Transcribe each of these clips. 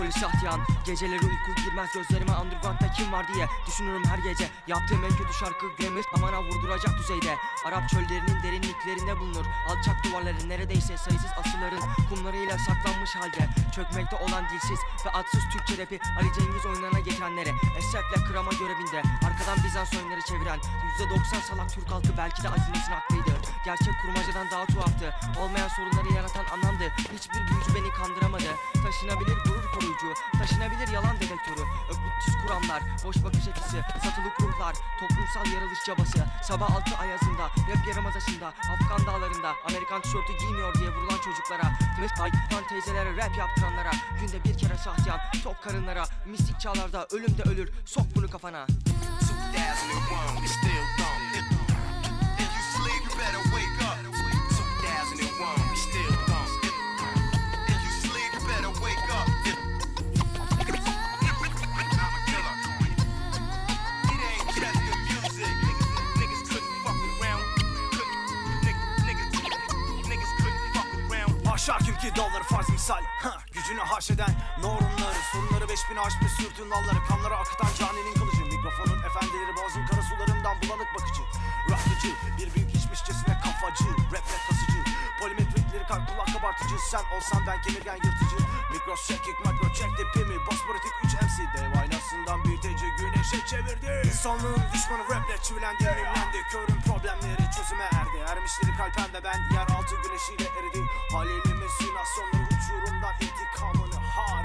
polisi atyan. Geceleri uyku girmez gözlerime underground'da kim var diye Düşünürüm her gece. Yaptığım en kötü şarkı Grammar Amana vurduracak düzeyde. Arap çöllerinin derinliklerinde bulunur Alçak duvarların neredeyse sayısız asırların Kumlarıyla saklanmış halde. Çökmekte olan dilsiz ve atsız Türkçe rapi Ali Cengiz oyunlarına getirenlere Esefle kırama görevinde. Arkadan Bizans oyunları çeviren %90 salak Türk halkı belki de azimetin haklıydı Gerçek kurmacadan daha tuhaftı. Olmayan sorunları yaratan anlamdı Hiçbir büyücü beni kandıramadı kuramlar Boş bakış açısı Satılık ruhlar Toplumsal yaralış çabası. Sabah altı ayazında Rap yarımadasında Afgan dağlarında Amerikan tişörtü giymiyor diye vurulan çocuklara. Tırık ayıpan teyzelere rap yaptıranlara Günde bir kere sahtiyan Tok karınlara Mistik çağlarda ölüm de ölür Sok bunu kafana kim ki doları farz misal. Ha, Gücünü haşeden normları. Sorunları beş bin aşmış sürtün dalları. Kanları akıtan caninin kılıcı. Mikrofonun efendileri boğazın kara sularından bulanık bakıcı. Rakıcı bir büyük içmişçesine kafacı. Rap rap kasıcı. Polimetrikleri kalp kulak kabartıcı. Sen olsan ben kemirgen yırtıcı. Mikros çekik makro çek tipimi Bospolitik 3 MC Dev aynasından büyüteci güneşe çevirdi. İnsanlığın düşmanı raple çivilendi mimlendi Körün problemleri çözüme erdi. Ermişleri kalpen ve ben yeraltı güneşiyle eridi. Halilimiz simülasyonları uçurumdan intikamını har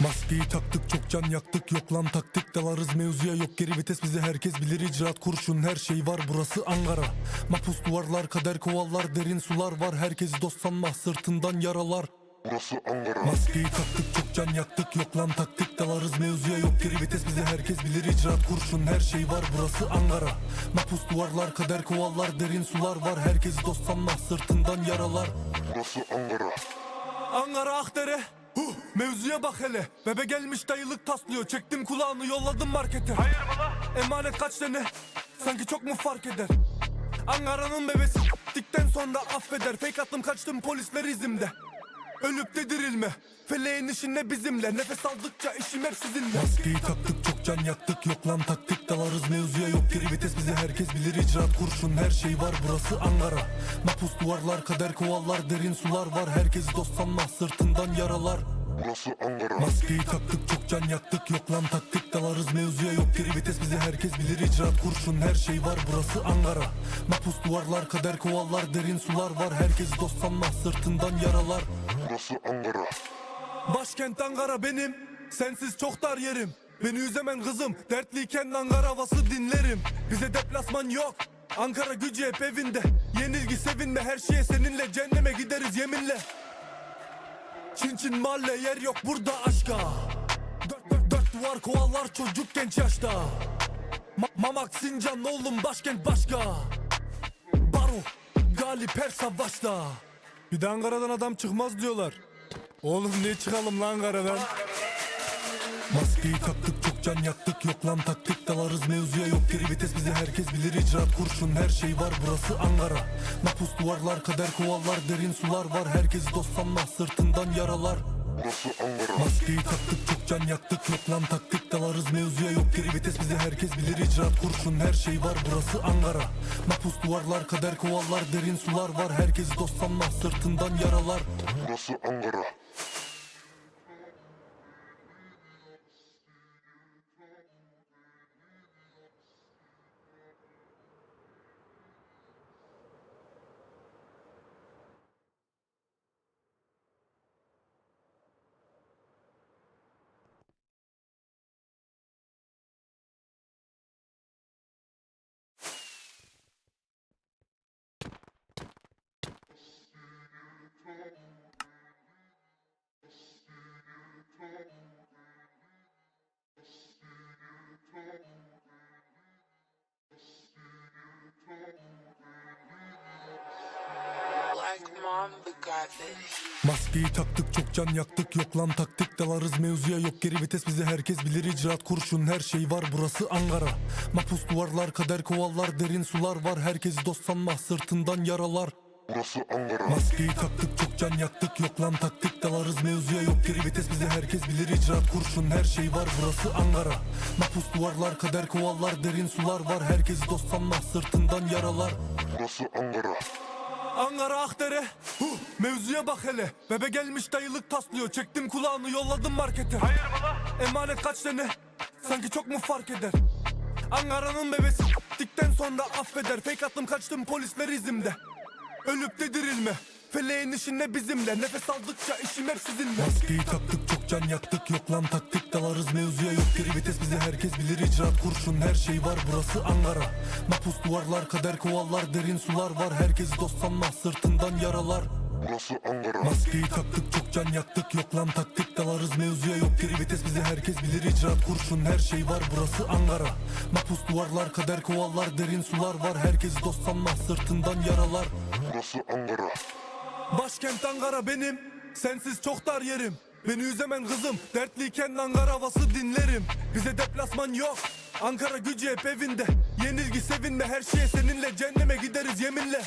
Maskeyi taktık çok can yaktık. Yok lan taktik dalarız mevzuya yok. Geri vites bizi herkes bilir. İcraat kurşun her şey var. Burası Ankara. Mapus duvarlar kader kovallar derin sular var. Herkesi dost sanma sırtından yaralar. Burası Ankara. Maskeyi taktık çok can yaktık. Yok lan taktik dalarız mevzuya yok. Geri vites bizi herkes bilir. İcraat kurşun her şey var. Burası Ankara. Mapus duvarlar kader kovallar derin sular var. Herkesi dost sanma sırtından yaralar. Burası Ankara. Ankara Akdere Huh, Mevzuya bak hele. Bebe gelmiş dayılık taslıyor. Çektim kulağını yolladım markete. Hayır baba. Emanet kaç tane Sanki çok mu fark eder? Ankara'nın bebesi Dikten sonra affeder. Fake attım kaçtım polisler izimde. Ölüp de dirilme. Feleğin işine bizimle? Nefes aldıkça işim hep sizinle. Maskeyi taktık çok can yaktık Yok lan taktik dalarız mevzuya yok. Geri vites bizi herkes bilir icraat kurşun Her şey var. Burası Ankara. Mapus duvarlar kader kovallar Derin sular var. Herkesi dost sanma Sırtından yaralar. Burası Ankara. Maskeyi taktık çok can yaktık Yok lan taktik dalarız mevzuya yok. Geri vites bizi herkes bilir icraat kurşun Her şey var. Burası Ankara. Mapus duvarlar kader kovallar Derin sular var. Herkesi dost sanma Sırtından yaralar. Burası Ankara. Başkent Ankara benim Sensiz çok dar yerim Beni üzemen kızım Dertliyken Ankara havası dinlerim. Bize deplasman yok Ankara gücü hep evinde. Yenilgi sevinme her şeye seninle Cehenneme gideriz yeminle. Çin Çin mahalle yer yok burada aşka. Dört, dört, dört duvar kovalar çocuk genç yaşta. Ma- Mamak Sincan oğlum başkent başka. Baro galip her savaşta. Bir de Ankara'dan adam çıkmaz diyorlar. Oğlum niye çıkalım lan Ankara'dan? Maskeyi taktık can yaktık yok lan taktik dalarız mevzuya yok. Geri vites bizi herkes bilir icraat kurşun her şey var. Burası Ankara. Mapus duvarlar kader kovallar derin sular var. Herkesi dost sanma sırtından yaralar. Maskeyi taktık çok can yaktık yok lan taktik dalarız mevzuya yok. Geri vites bizi herkes bilir icraat kurşun her şey var. Burası Ankara. Mapus duvarlar kader kovallar derin sular var. Herkesi dost sanma sırtından yaralar. Burası Ankara Maskeyi taktık çok can yaktık. Yok lan taktik dalarız mevzuya yok. Geri vites bizi herkes bilir icraat kurşun her şey var. Burası Ankara. Mapus duvarlar kader kovallar derin sular var. Herkesi dost sanma sırtından yaralar Burası Ankara. Maskeyi taktık çok can yaktık. Yok lan taktik dalarız mevzuya yok. Geri vites bizi herkes bilir icraat kurşun her şey var. Burası Ankara. Mapus duvarlar kader kovallar derin sular var. Herkesi dost sanma sırtından yaralar. Burası Ankara. Ankara Akdere. Huh, Mevzuya bak hele. Bebe gelmiş dayılık taslıyor. Çektim kulağını yolladım markete. Hayır baba Emanet kaç tane Sanki çok mu fark eder? Ankara'nın bebesi Dikten sonra affeder. Fake attım kaçtım polisler izimde Ölüp de dirilme. Feleğin işinde bizimle? Nefes aldıkça işim hep sizinle. Maskeyi taktık çok can yaktık. Yok lan taktik dalarız mevzuya yok. Geri vites bizi herkes bilir. İcraat kurşun Her şey var. Burası Ankara. Mapus duvarlar kader kovallar Derin sular var. Herkesi dost sanma Sırtından yaralar Burası Ankara. Maskeyi taktık çok can yaktık. Yok lan taktik dalarız mevzuya yok. Geri vites bizi herkes bilir icraat kurşun. Her şey var burası Ankara. Mapus duvarlar kader kovallar Derin sular var. Herkesi dost sanma Sırtından yaralar. Burası Ankara. Başkent Ankara benim. Sensiz çok dar yerim. Beni üzemen kızım. Dertliyken Ankara havası dinlerim. Bize deplasman yok. Ankara gücü hep evinde. Yenilgi sevinme her şeye seninle. Cehenneme gideriz yeminle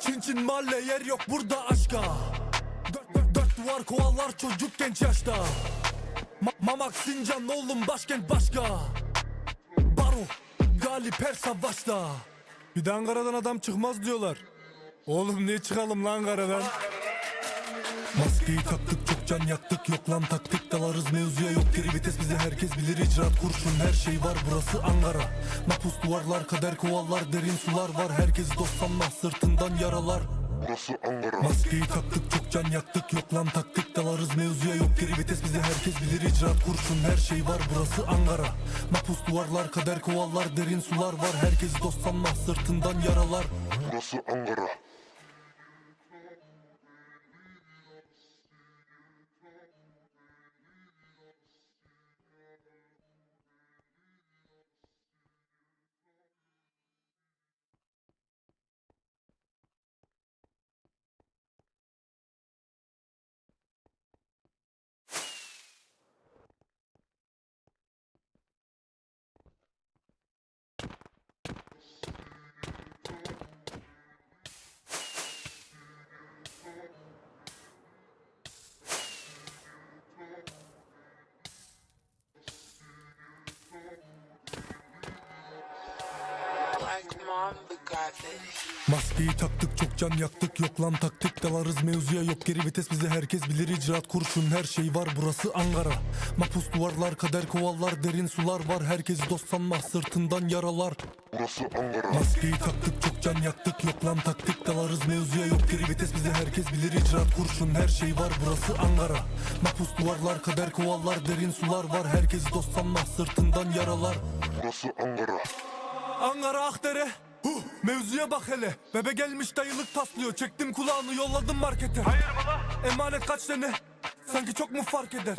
Çin Çin mahalle yer yok burada aşka. Dört, dört, dört duvar kovalar çocuk genç yaşta. Ma- Mamak Sincan oğlum başkent başka. Baro Galip her savaşta. Bir de Ankara'dan adam çıkmaz diyorlar. Oğlum niye çıkalım lan Ankara'dan? Maskeyi taktık çok can yaktık yok lan taktik dalarız. Mevzuya yok geri vites bizi herkes bilir. İcraat kurşun her şey var. Burası Ankara. Mapus duvarlar kader kovallar derin sular var. Herkesi dost sanma sırtından yaralar. Burası Ankara. Maskeyi taktık çok can yaktık. Yok lan taktik dalarız. Mevzuya yok geri vites bizi herkes bilir. İcraat kurşun her şey var. Burası Ankara. Mapus duvarlar kader kovallar derin sular var. Herkesi dost sanma sırtından yaralar. Burası Ankara Maskeyi taktık çok can yaktık. Yok lan taktik dalarız mevzuya yok geri vites bizi herkes bilir. İcraat kurşun her şey var. Burası Ankara. Mapus duvarlar kader kovallar derin sular var. Herkesi dost sanma sırtından yaralar. Burası Ankara. Maskeyi taktık çok can yaktık. Yok lan taktik dalarız mevzuya yok geri vites bizi herkes bilir. İcraat kurşun her şey var. Burası Ankara. Mapus duvarlar kader kovallar derin sular var. Herkesi dost sanma sırtından yaralar. Burası Ankara. Ankara Akdere huh, Mevzuya bak hele. Bebe gelmiş dayılık taslıyor Çektim kulağını yolladım markete. Hayır baba. Emanet kaç tane Sanki çok mu fark eder?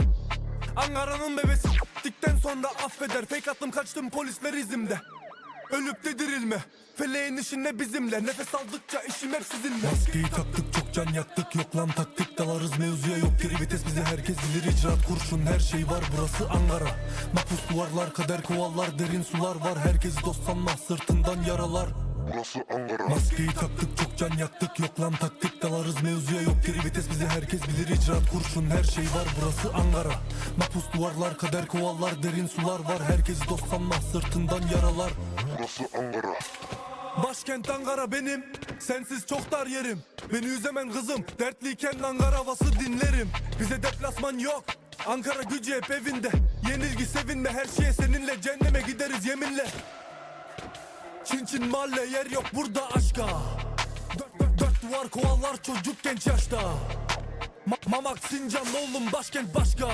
Ankara'nın bebesi Dikten sonra affeder. Fake attım kaçtım polisler izimde. Ölüp de dirilme. Feleğin işinde bizimle? Nefes aldıkça işim hep sizinle. Maskeyi taktık çok can yaktık Yok lan taktik dalarız mevzuya yok. Geri vites bizi herkes bilir icraat kurşun Her şey var. Burası Ankara. Mapus duvarlar kader kovallar derin sular var. Herkesi dost sanma sırtından yaralar. Burası Ankara. Maskeyi taktık çok can yaktık Yok lan taktik dalarız mevzuya yok. Geri vites bizi herkes bilir icraat kurşun Her şey var. Burası Ankara. Mapus duvarlar kader kovallar derin sular var. Herkesi dost sanma sırtından yaralar. Burası Ankara. Başkent Ankara benim Sensiz çok dar yerim. Beni üzemen kızım. Dertliyken Ankara havası dinlerim. Bize deplasman yok. Ankara gücü hep evinde. Yenilgi sevinme. Her şeye seninle Cehenneme gideriz yeminle. Çin Çin mahalle yer yok burada aşka. Dört, dört, dört duvar kovallar çocuk genç yaşta. Ma- Mamak Sincan oğlum başkent başka.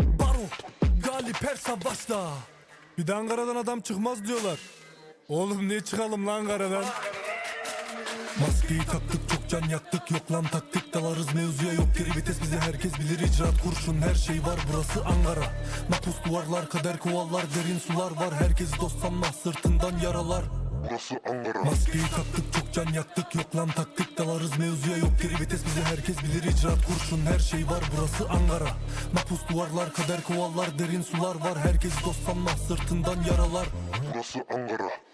Baro Galip her savaşta Bir de Ankara'dan adam çıkmaz diyorlar. Oğlum niye çıkalım lan Ankara'dan? Maskeyi taktık çok can yaktık. Yok lan taktik dalarız mevzuya yok. Geri vites bize herkes bilir icraat kurşun. Her şey var burası Ankara. Mapus duvarlar kader kovallar Derin sular var. Herkes dost sanma Sırtından yaralar. Burası Ankara. Maskeyi taktık çok can yaktık. Yok lan taktik dalarız mevzuya yok. Geri vites bize herkes bilir icraat kurşun. Her şey var burası Ankara. Mapus duvarlar kader kovallar Derin sular var. Herkes dost sanma Sırtından yaralar. Burası Ankara